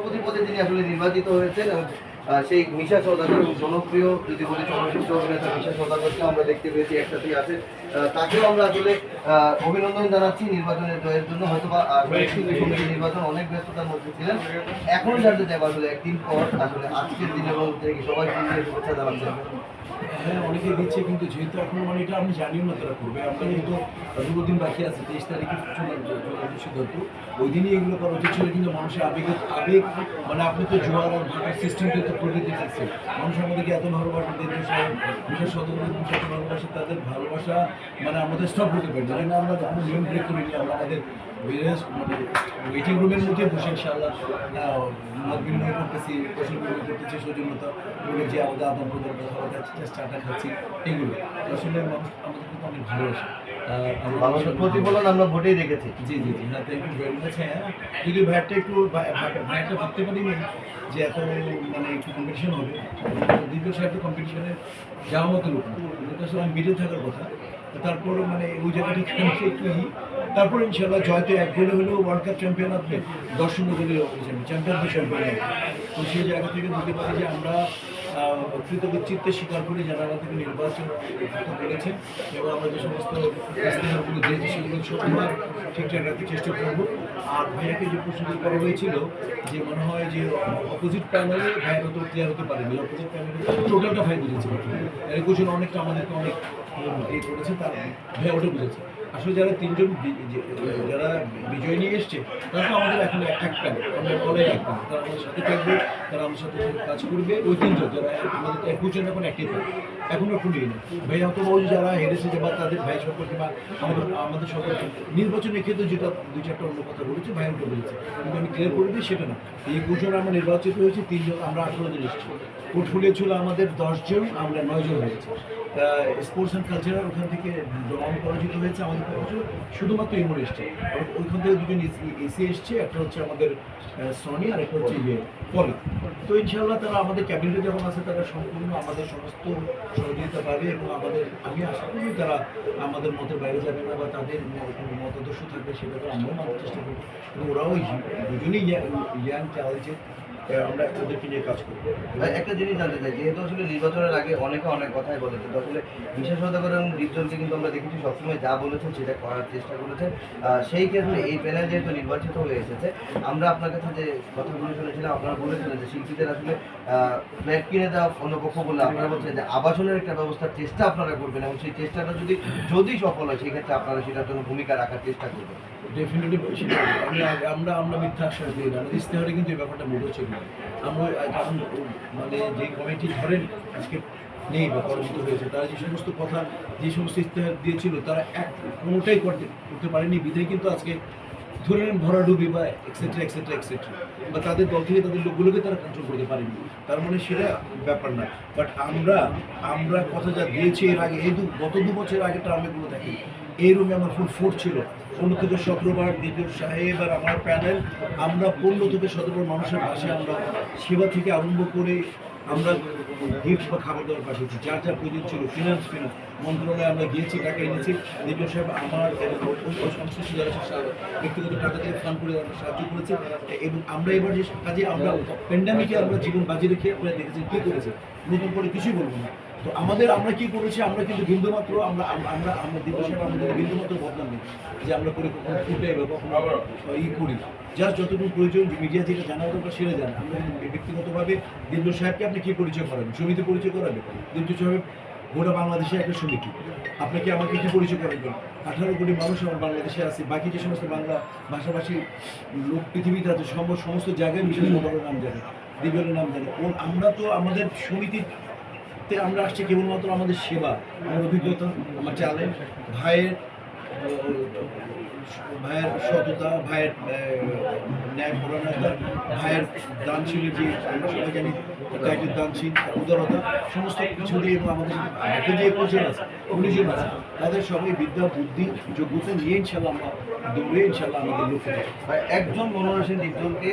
সভাপতি পদে তিনি আসলে নির্বাচিত হয়েছেন এবং সেই মিশা সৌদাগর জনপ্রিয় যদি বলি চলচ্চিত্র অভিনেতা মিশা সৌদাগরকে আমরা দেখতে পেয়েছি, একসাথেই আছে তাকেও আমরা আসলে অভিনন্দন জানাচ্ছি নির্বাচনের জয়ের জন্য। হয়তো বা নির্বাচন অনেক ব্যস্ততার মধ্যে ছিলেন। এখন জানতে চাইব আসলে একদিন পর আসলে আজকের দিনে এবং সবাই শুভেচ্ছা জানাচ্ছেন। হ্যাঁ অনেকে দিচ্ছে, কিন্তু যেহেতু এখন মানে এটা আমি জানিও না তারা করবে। আমরা কিন্তু দুটো দিন বাকি আছে, তেইশ তারিখে সিদ্ধান্ত। ওই দিনই এগুলো করা উচিত ছিল, কিন্তু মানুষের আবেগের আবেগ মানে আপনি তো জোয়ার আর ভাটার সিস্টেমটা তো প্রকৃতি থাকছে মানুষ আমাদেরকে এত ভালোবাসা দিতে বিশেষ ভালোবাসা, তাদের ভালোবাসা মানে আমাদের স্টপ হতে পারে যাই না আমরা কোনো নিয়ম ব্রেক করিনি আমরা আমাদের various মানে ওয়েটিং রুমের মধ্যে বসে ইনশাআল্লাহ মত বিনিময় করতেছি কৌশল বিনিময় করতেছি সৌজন্যতা বলে যে আমাদের আদান প্রদান কথাবার্তা চেষ্টা চাটা খাচ্ছি এগুলো আসলে মানুষ আমাদের কিন্তু অনেক ভালোবাসে। মানুষের প্রতিফলন আমরা ভোটেই দেখেছি। জি জি জি হ্যাঁ থ্যাংক ইউ ভেরি মাচ হ্যাঁ। যদি ভাইয়ারটা একটু ভাই- ভাই- ভাইয়ারটা ভাবতে পারিনি যে এত মানে একটু কম্পিটিশন হবে দীর্ঘ সাহেব কম্পিটিশনে যাওয়ার মতো লোক না। আসলে আমি মিডল থাকার কথা। তারপর মানে ওই জায়গাটি খেলছে একটু তারপর ইনশাল্লাহ জয়তে এক গোলে হলেও ওয়ার্ল্ড কাপ চ্যাম্পিয়ন আপনি, দর্শন শূন্য গোলে চ্যাম্পিয়ন চ্যাম্পিয়ন তো সেই জায়গা থেকে বলতে পারি যে আমরা চিত্তে স্বীকার করি যারা আমাদেরকে নির্বাচন করতে পেরেছেন এবং আমরা যে সমস্ত ইস্তেহারগুলো দিয়েছি সেগুলো সব আমরা ঠিকঠাক রাখতে চেষ্টা করব। আর ভাইয়াকে যে প্রশ্নটি করা হয়েছিল যে মনে হয় যে অপোজিট প্যানেলে ভাইয়ের হতে ক্লিয়ার হতে পারেনি। অপোজিট প্যানেলে টোটালটা ভাই বুঝেছে এর কোশ্চেন অনেকটা আমাদেরকে অনেক এই করেছে, তার ভাইয়া ওটা বুঝেছে। আসলে যারা তিনজন যারা বিজয় নিয়ে এসছে, তারা তো আমাদের এখন এক প্যানেল আমরা দলের এক প্যানেল তারা আমাদের সাথে থাকবে, তারা আমাদের সাথে কাজ করবে, ওই তিনজন। আমাদের একুশ জনের এখন অ্যাক্টিভ এখনও একটু নিয়ে নেই ভাই অত বল যারা হেরেছে বা তাদের ভাই সম্পর্কে বা আমাদের আমাদের সম্পর্কে নির্বাচনের ক্ষেত্রে যেটা দুই চারটা অন্য কথা বলেছে ভাই ওটা বলেছে। কিন্তু আমি ক্লিয়ার করে দিই সেটা না। এই জন আমরা নির্বাচিত হয়েছি, তিনজন আমরা আঠারো জন এসেছি। পোর্টফোলিও ছিল আমাদের দশজন আমরা নয় জন হয়েছি। স্পোর্টস অ্যান্ড কালচারাল ওখান থেকে জমা পরাজিত হয়েছে আমাদের পক্ষ শুধুমাত্র ইমোর এসছে। ওইখান থেকে দুজন এসি এসছে, একটা হচ্ছে আমাদের সনি আর একটা হচ্ছে ইয়ে পলি। তো ইনশাআল্লাহ তারা আমাদের ক্যাবিনেটে যখন আছে, তারা সম্পূর্ণ আমাদের সমস্ত সহযোগিতা পাবে এবং আমাদের, আমি আশা করি তারা আমাদের মতের বাইরে যাবে না বা তাদের মতাদর্শ থাকবে সেটা তো আমরাও মানার চেষ্টা করব। এবং ওরাও দুজনেই জ্ঞান ট্যালেন্টেড আমরা ওদেরকে নিয়ে কাজ করব ভাই, একটা জিনিস জানতে চাই যেহেতু আসলে নির্বাচনের আগে অনেকে অনেক কথাই বলে কিন্তু আসলে বিশেষ সদাগর এবং ডিপজনকে কিন্তু আমরা দেখেছি সবসময় যা বলেছেন সেটা করার চেষ্টা করেছেন। সেই ক্ষেত্রে এই প্যানেল যেহেতু নির্বাচিত হয়ে এসেছে আমরা আপনার কাছে যে কথাগুলো শুনেছিলাম আপনারা বলেছিলেন যে শিল্পীদের আসলে ফ্ল্যাট কিনে দেওয়া অন্য পক্ষ বলে আপনারা বলছেন যে আবাসনের একটা ব্যবস্থার চেষ্টা আপনারা করবেন এবং সেই চেষ্টাটা যদি যদি সফল হয় সেই ক্ষেত্রে আপনারা সেটার জন্য ভূমিকা রাখার চেষ্টা করবেন। ডেফিনেটলি আমি আমরা আমরা মিথ্যা আশ্বাস দিই না। ইস্তেহারে কিন্তু এই ব্যাপারটা মোটেও ছিল না। আমরা মানে যে কমিটি ধরেন, আজকে নেই বা পরাজিত হয়েছে, তারা যে সমস্ত কথা, যে সমস্ত ইস্তেহার দিয়েছিল, তারা এক, কোনোটাই করতে করতে পারেনি। বিধায় কিন্তু আজকে ধরে নেন ভরাডুবি বা এক্সেট্রা এক্সেট্রা এক্সেট্রা বা তাদের দল থেকে তাদের লোকগুলোকে তারা কন্ট্রোল করতে পারেনি। তার মানে সেটা ব্যাপার না। বাট আমরা আমরা কথা যা দিয়েছি এর আগে, এই দু, গত দু বছর আগে টার্মেগুলো দেখি এই রুমে আমার ফুল ফোর্ট ছিল। পনেরো থেকে দ্বিতীয় সাহেব আর আমার প্যানেল আমরা পনেরো থেকে মানুষের ভাষায় আমরা সেবা থেকে আরম্ভ করে আমরা গিফট বা খাবার দাবার পাঠিয়েছি যার যা প্রয়োজন ছিল ফিনান্স ফিনান্স মন্ত্রণালয়ে আমরা গিয়েছি, টাকা এনেছি। দ্বিতীয় সাহেব আমার সংশ্লিষ্ট যারা ব্যক্তিগত টাকা থেকে ফান্ড করে আমরা সাহায্য করেছি। এবং আমরা এবার যে কাজে আমরা প্যান্ডামিকে আমরা জীবন বাজি রেখে আমরা দেখেছি কী করেছে। নতুন করে কিছুই বলব না। তো আমাদের আমরা কি করেছি আমরা কিন্তু বিন্দুমাত্র আমরা আমরা আমরা দিবস আমাদের বিন্দুমাত্র বদনাম নেই যে আমরা করে কখনো ফুটে বা কখনো ই করি যার যতটুকু প্রয়োজন মিডিয়া থেকে জানা দরকার সেরে জানা। আমরা ব্যক্তিগতভাবে দিব্য সাহেবকে আপনি কি পরিচয় করাবেন? সমিতি পরিচয় করাবেন? দিব্য সাহেব গোটা বাংলাদেশে একটা সমিতি। আপনাকে আমাকে কি পরিচয় করাবেন? আঠারো কোটি মানুষ আমার বাংলাদেশে আছে বাকি যে সমস্ত বাংলা ভাষাভাষী লোক পৃথিবীতে আছে সমস্ত জায়গায় বিশেষ নাম জানে দিব্যের নাম জানে। ও আমরা তো আমাদের সমিতিতে আমরা আসছি কেবলমাত্র আমাদের সেবা আমার অভিজ্ঞতা, আমার চ্যালেঞ্জ ভাইয়ের ভাইয়ের সততা, ভাইয়ের ন্যায় পরায়ণতা, ভাইয়ের দানশীলের যে আমরা সবাই জানি টাইটেল দানশীল, উদারতা, সমস্ত কিছু দিয়ে আমাদের হাতে যে একুশজন আছে উনিশজন আছে। তাদের সবাই বিদ্যা, বুদ্ধি, যোগ্যতা নিয়ে ইনশাল্লাহ আমরা দৌড়ে ইনশাল্লাহ আমাদের লক্ষ্য। একজন মনোরসেন ডিপজনকে